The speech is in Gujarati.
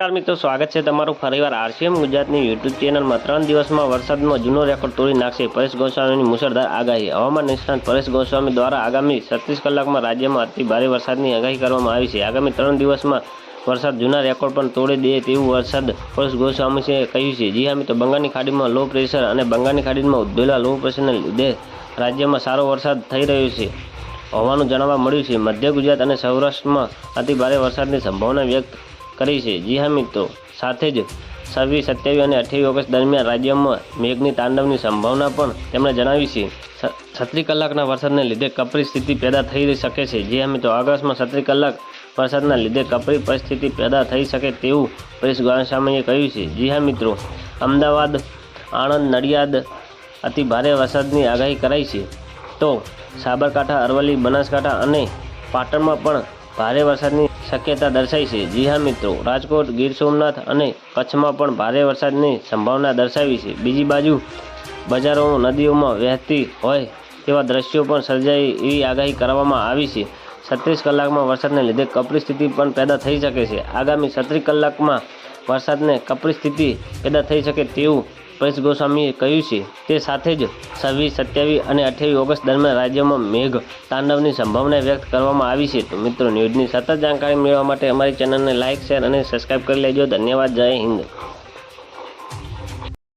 નમસ્કાર મિત્રો, સ્વાગત છે તમારું ફરીવાર આરસીએમ ગુજરાતની યુટ્યુબ ચેનલમાં. ત્રણ દિવસમાં વરસાદમાં જૂનો રેકોર્ડ તોડી નાખશે પરેશ ગોસ્વામીની મુસળધાર આગાહી. હવામાન નિષ્ણાંત પરેશ ગોસ્વામી દ્વારા આગામી છત્રીસ કલાકમાં રાજ્યમાં અતિ ભારે વરસાદની આગાહી કરવામાં આવી છે. આગામી ત્રણ દિવસમાં વરસાદ જૂના રેકોર્ડ પણ તોડી દે તેવું વરસાદ પરેશ ગોસ્વામીએ કહ્યું છે. જી હા મિત્રો, બંગાળની ખાડીમાં લો પ્રેશર અને બંગાળની ખાડીમાં ઉદ્ભવેલા લો પ્રેશરને લીધે રાજ્યમાં સારો વરસાદ થઈ રહ્યો છે. હોવાનું જાણવા મળ્યું છે. મધ્ય ગુજરાત અને સૌરાષ્ટ્રમાં અતિ ભારે વરસાદની સંભાવના વ્યક્ત કરી છે. જી હા મિત્રો, સાથે જ છવ્વીસ, સત્યાવીસ અને અઠ્યાવીસ ઓગસ્ટ દરમિયાન રાજ્યમાં મેઘની તાંડવની સંભાવના પણ તેમણે જણાવી છે. છત્રીસ કલાકના વરસાદને લીધે કપરી સ્થિતિ પેદા થઈ શકે છે. જે અમે મિત્રો, ઓગસ્ટમાં છત્રીસ કલાક વરસાદના લીધે કપરી પરિસ્થિતિ પેદા થઈ શકે તેવું પરેશ ગોસ્વામીએ કહ્યું છે. જી હા મિત્રો, અમદાવાદ, આણંદ, નડિયાદ અતિ ભારે વરસાદની આગાહી કરાઈ છે. તો સાબરકાંઠા, અરવલ્લી, બનાસકાંઠા અને પાટણમાં પણ ભારે વરસાદની શક્યતા દર્શાઈ છે. જી હા, મિત્રો. રાજકોટ, ગીર સોમનાથ અને કચ્છમાં પણ ભારે વરસાદની સંભાવના દર્શાવી છે. બીજી બાજુ બજારો નદીઓમાં વહેતી હોય તેવા દ્રશ્યો પણ સર્જાય એવી આગાહી કરવામાં આવી છે. છત્રીસ કલાકમાં વરસાદને લીધે કપરી સ્થિતિ પણ પેદા થઈ શકે છે. આગામી છત્રીસ કલાકમાં વરસાદને કપરી સ્થિતિ પેદા થઈ શકે તેવું પરેશ ગોસ્વામીએ કહ્યું છે, તે સાથે જ છવ્વીસ, સત્યાવીસ અને અઠ્યાવીસ ઓગસ્ટ દરમિયાન રાજ્યમાં મેઘ તાંડવની સંભાવના વ્યક્ત કરવામાં આવી છે. તો મિત્રો, ન્યૂઝની સતત જાણકારી મેળવવા માટે અમારી ચેનલને લાઇક, શેર અને સબસ્ક્રાઇબ કરી લેજો. ધન્યવાદ. જય હિન્દ.